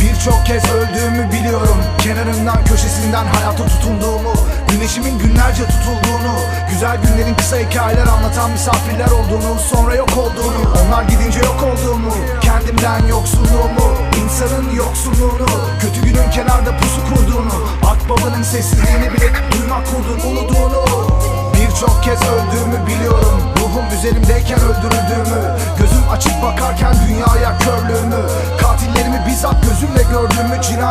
Birçok kez öldüğümü biliyorum. Kenarından köşesinden hayata tutunduğumu Güneşimin günlerce tutulduğunu Güzel günlerin kısa hikayeler anlatan misafirler olduğunu Sonra yok olduğunu Onlar gidince yok olduğumu Kendimden yoksunluğumu insanın yoksunluğunu Kötü günün kenarda pusu kurduğunu Akbabanın sessizliğini bile duymak kurdun uluduğunu Birçok kez öldüğümü biliyorum Ruhum üzerimdeyken öldürüldüğümü Gözüm açık bakarken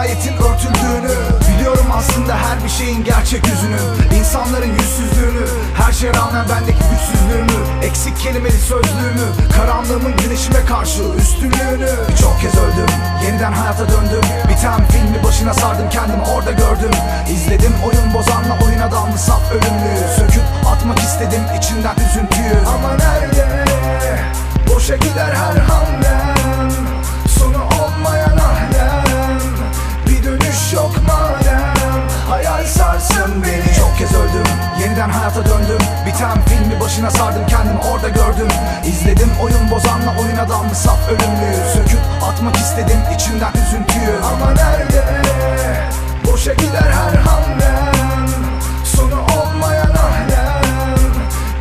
Cinayetin örtüldüğünü Biliyorum aslında her bir şeyin gerçek yüzünü İnsanların yüzsüzlüğünü Her şeye rağmen bendeki güçsüzlüğümü Eksik kelimeli sözlüğümü Karanlığımın güneşime karşı üstünlüğünü Birçok kez öldüm Yeniden hayata döndüm Biten filmi başına sardım kendimi orada gördüm İzledim oyun bozanla oyuna dalmış saf ölümlüyü Söküp atmak istedim içinden üzüntüyü Ama nerede? Boşa gider her Yeniden hayata döndüm. Biten filmi başına sardım kendimi orada gördüm. İzledim oyun bozanla oyuna dalmış saf ölümlüyü Söküp atmak istedim içimden üzüntüyü. Ama nerede? Boşa gider her hamlem. Sonu olmayan ahlem.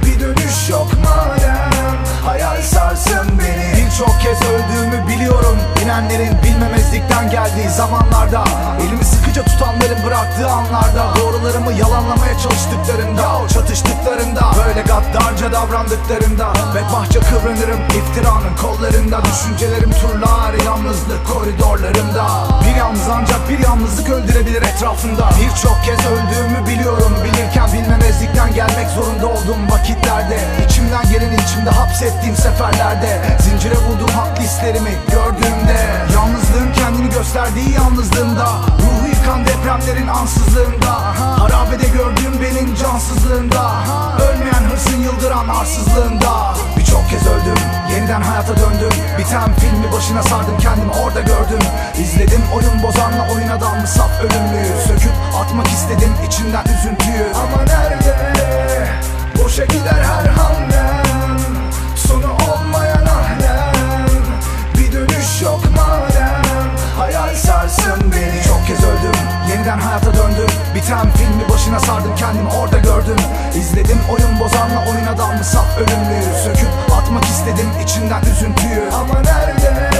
Bir dönüş yok madem. Hayal sarsın beni. Birçok kez öldüğümü biliyorum. İnenlerin bilmemezlikten geldiği zamanlarda. Elimi sıkıca tutanların bıraktığı anlarda. Doğrularımı yalanlamaya çalıştıklarında Çatıştıklarında Böyle gaddarca davrandıklarında Bedbahtça kıvranırım iftiranın kollarında Düşüncelerim turlar yalnızlık koridorlarında Bir yalnız ancak bir yalnızlık öldürebilir etrafında Birçok kez öldüğümü biliyorum Bilirken bilmemezlikten gelmek zorunda olduğum vakitlerde. İçimden geleni içimde hapsettiğim seferlerde Zincire vurdum haklı hislerimi gördüğümde Yalnızlığın kendini gösterdiği yalnızlığımda Ruhu yıkan depremlerin ansızlığında benim cansızlığında Ölmeyen hırsın yıldıran arsızlığında. Birçok kez öldüm yeniden hayata döndüm. Biten filmi başına sardım kendimi orada gördüm. İzledim oyun bozanla oyuna dalmış saf ölümlüyü. Söküp atmak istedim içimden üzüntüyü. Ama nerede? Boşa gider her hamlem döndüm Biten filmi başına sardım kendimi orada gördüm. İzledim oyun bozanla oyuna dalmış saf ölümlüyü Söküp atmak istedim içimden üzüntüyü. Ama nerede